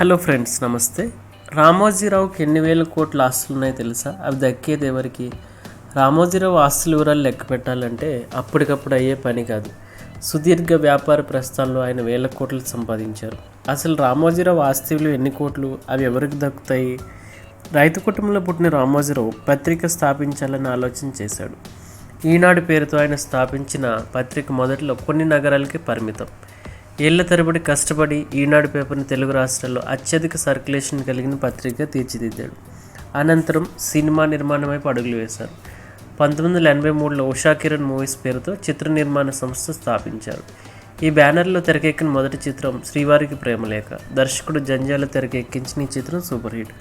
Hello friends నమస్తే. రామోజీరావుకి ఎన్ని వేల కోట్ల ఆస్తులు ఉన్నాయో తెలుసా? అవి దక్కేది ఎవరికి రామోజీరావు ఆస్తుల వివరాలు లెక్క పెట్టాలంటే అప్పటికప్పుడు అయ్యే పని కాదు. సుదీర్ఘ వ్యాపార ప్రస్థానంలో ఆయన వేల కోట్లు సంపాదించారు. అసలు రామోజీరావు ఆస్తి విలువ ఎన్ని కోట్లు? అవి ఎవరికి దక్కుతాయి? రైతు కుటుంబంలో పుట్టిన రామోజీరావు పత్రిక స్థాపించాలని ఆలోచన చేశాడు. ఈనాడు పేరుతో ఆయన స్థాపించిన పత్రిక మొదట్లో కొన్ని నగరాలకి పరిమితం. ఏళ్ళ తరబడి కష్టపడి ఈనాడు పేపర్ని తెలుగు రాష్ట్రాల్లో అత్యధిక సర్క్యులేషన్ కలిగిన పత్రిక తీర్చిదిద్దాడు. అనంతరం సినిమా నిర్మాణం వైపు అడుగులు వేశారు. పంతొమ్మిది వందల ఎనభై మూడులో ఉషా కిరణ్ మూవీస్ పేరుతో చిత్ర నిర్మాణ సంస్థ స్థాపించారు. ఈ బ్యానర్లో తెరకెక్కిన మొదటి చిత్రం శ్రీవారికి ప్రేమలేఖ దర్శకుడు జంజాల తెరకెక్కించిన ఈ చిత్రం సూపర్ హిట్.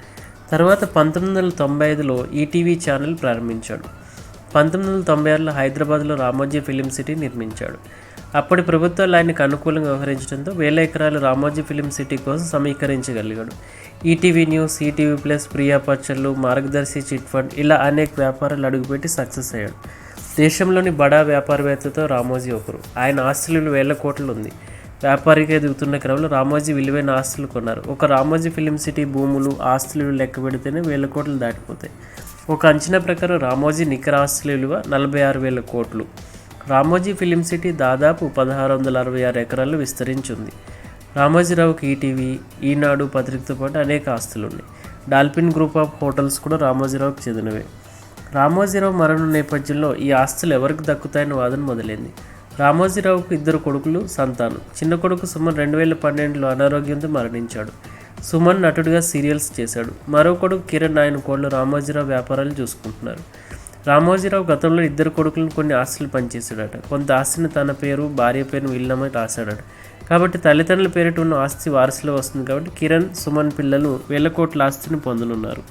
తర్వాత పంతొమ్మిది వందల తొంభై ఐదులో ఈటీవీ ఛానల్ ప్రారంభించాడు. పంతొమ్మిది వందల తొంభై ఆరులో హైదరాబాద్లో రామోజీ ఫిలిం సిటీ నిర్మించాడు. అప్పటి ప్రభుత్వాలు ఆయనకు అనుకూలంగా వ్యవహరించడంతో వేల ఎకరాలు రామోజీ ఫిలిం సిటీ కోసం సమీకరించగలిగాడు. ETV news ETV plus Priya పచ్చళ్ళు మార్గదర్శి చిట్ ఫండ్ ఇలా అనేక వ్యాపారాలు అడుగుపెట్టి సక్సెస్ అయ్యాడు. దేశంలోని బడా వ్యాపారవేత్తతో రామోజీ ఒకరు. ఆయన ఆస్తులు వేల కోట్లు ఉంది. వ్యాపారిగా ఎదుగుతున్న క్రమంలో రామోజీ విలువైన ఆస్తులు కొన్నారు. ఒక రామోజీ ఫిలిం సిటీ భూములు ఆస్తులు లెక్క పెడితేనే వేల కోట్లు దాటిపోతాయి. ఒక అంచనా ప్రకారం రామోజీ నికర ఆస్తుల విలువ నలభై ఆరు వేల కోట్లు. రామోజీ ఫిలిం సిటీ దాదాపు పదహారు వందల అరవై ఆరు ఎకరాల్లో విస్తరించింది. రామోజీరావుకి ఈటీవీ ఈనాడు పత్రికతో పాటు అనేక ఆస్తులు ఉన్నాయి డాల్ఫిన్ గ్రూప్ ఆఫ్ హోటల్స్ కూడా రామోజీరావుకి చెందినవే. రామోజీరావు మరణం నేపథ్యంలో ఈ ఆస్తులు ఎవరికి దక్కుతాయని వాదన మొదలైంది. రామోజీరావుకు ఇద్దరు కొడుకులు సంతానం. చిన్న కొడుకు సుమన్ రెండు వేల పన్నెండులో అనారోగ్యంతో మరణించాడు. సుమన్ నటుడిగా సీరియల్స్ చేశాడు. మరో కొడుకు కిరణ్ ఆయన కోళ్ళు రామోజీరావు వ్యాపారాలు చూసుకుంటున్నారు. రామోజీరావు గతంలో ఇద్దరు కొడుకులను కొన్ని ఆస్తులు పనిచేశాడట. కొంత ఆస్తిని తన పేరు భార్య పేరును వీళ్ళమని రాశాడట. కాబట్టి తల్లిదండ్రుల పేరిట ఉన్న ఆస్తి వారసులో వస్తుంది కాబట్టి కిరణ్ సుమన్ పిల్లలు వేల కోట్ల ఆస్తిని పొందనున్నారు.